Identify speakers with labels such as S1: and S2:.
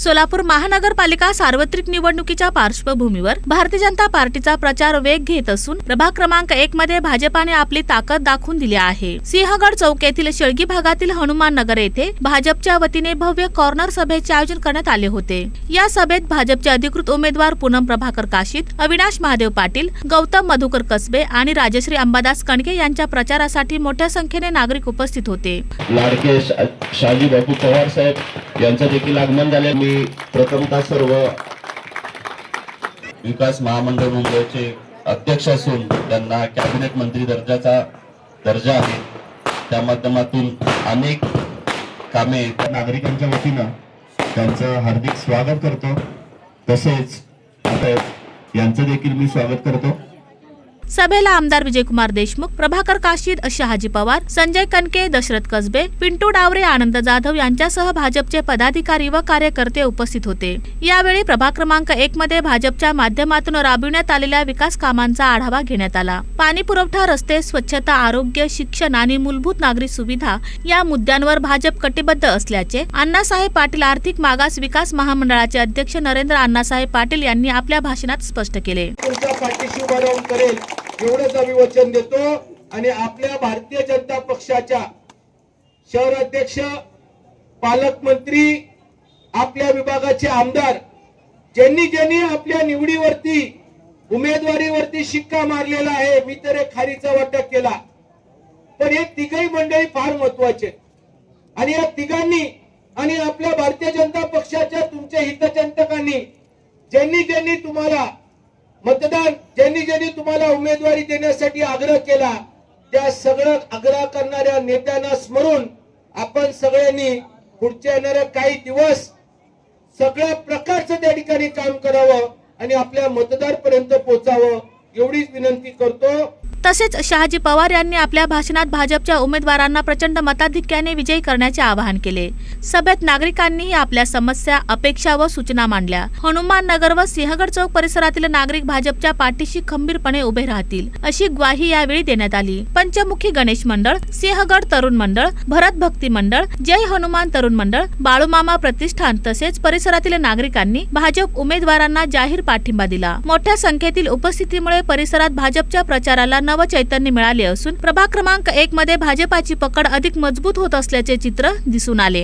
S1: सोलापूर महानगरपालिका सार्वत्रिक निवडणुकीच्या पार्श्वभूमीवर भारतीय जनता पार्टीचा प्रचार वेग घेत असून प्रभाग क्रमांक एक मध्ये भाजपाने आपली ताकद दाखवून दिली आहे. सिंहगड चौक येथील शेळगी भागातील हनुमान नगर येथे भाजपच्या वतीने भव्य कॉर्नर सभेचे आयोजन करण्यात आले होते. या सभेत भाजपचे अधिकृत उमेदवार पूनम प्रभाकर काशीत अविनाश महादेव पाटील गौतम मधुकर कसबे आणि राजश्री अंबादास कणके यांच्या प्रचारासाठी मोठ्या संख्येने नागरिक उपस्थित होते.
S2: लाडके शाजी बापू पवार साहेब यांचं देखील आगमन झाले मी प्रथमतः सर्व विकास महामंडळ मुंबईचे अध्यक्ष असून त्यांना कॅबिनेट मंत्री दर्जाचा दर्जा आहे. त्या माध्यमातून अनेक कामे त्या नागरिकांच्या वतीनं त्यांचं हार्दिक स्वागत करतो. तसेच यांचं देखील मी स्वागत करतो.
S1: सभेला आमदार विजयकुमार देशमुख प्रभाकर काशीद शहाजी पवार संजय कनके दशरथ कसबे पिंटू डावरे आनंद जाधव यांच्यासह भाजपचे पदाधिकारी व कार्यकर्ते उपस्थित होते. यावेळी प्रभाग क्रमांक एक मध्ये भाजपच्या माध्यमातून राबविण्यात आलेल्या विकास कामांचा आढावा घेण्यात आला. पाणी पुरवठा रस्ते स्वच्छता आरोग्य शिक्षण आणि मूलभूत नागरी सुविधा या मुद्द्यांवर भाजप कटिबद्ध असल्याचे अण्णासाहेब पाटील आर्थिक मागास विकास महामंडळाचे अध्यक्ष नरेंद्र अण्णासाहेब पाटील यांनी आपल्या भाषणात स्पष्ट केले.
S3: एवढंच आम्ही वचन देतो आणि आपल्या भारतीय जनता पक्षाच्या शहर अध्यक्ष पालकमंत्री आपल्या विभागाचे आमदार ज्यांनी ज्यांनी आपल्या निवडीवरती उमेदवारीवरती शिक्का मारलेला आहे मी तर एक खारीचा वाटप केला. पण हे तिघही मंडळी फार महत्त्वाचे आणि या तिघांनी आणि आपल्या भारतीय जनता पक्षाच्या तुमच्या हितचिंतकांनी ज्यांनी ज्यांनी तुम्हाला मतदान ज्यांनी ज्यांनी तुम्हाला उमेदवारी देण्यासाठी आग्रह केला त्या सगळं आग्रह करणाऱ्या नेत्यांना स्मरून आपण सगळ्यांनी पुढच्या येणाऱ्या काही दिवस सगळ्या प्रकारचं त्या ठिकाणी काम करावं आणि आपल्या मतदारपर्यंत पोहोचावं एवढीच विनंती करतो.
S1: तसेच शहाजी पवार यांनी आपल्या भाषणात भाजपच्या उमेदवारांना प्रचंड मताधिक्याने विजयी करण्याचे आवाहन केले. सभेत नागरिकांनीही आपल्या समस्या अपेक्षा व सूचना मांडल्या. हनुमान नगर व सिंहगड चौक परिसरातील नागरिक भाजपच्या पाठीशी खंबीरपणे उभे राहतील अशी ग्वाही यावेळी देण्यात आली. पंचमुखी गणेश मंडळ सिंहगड तरुण मंडळ भरत भक्ती मंडळ जय हनुमान तरुण मंडळ बाळूमामा प्रतिष्ठान तसेच परिसरातील नागरिकांनी भाजप उमेदवारांना जाहीर पाठिंबा दिला. मोठ्या संख्येतील उपस्थितीमुळे परिसरात भाजपच्या प्रचाराला नव चैतन्य मिळाले असून प्रभाग क्रमांक एक मध्ये भाजपाची पकड अधिक मजबूत होत असल्याचे चित्र दिसून आले.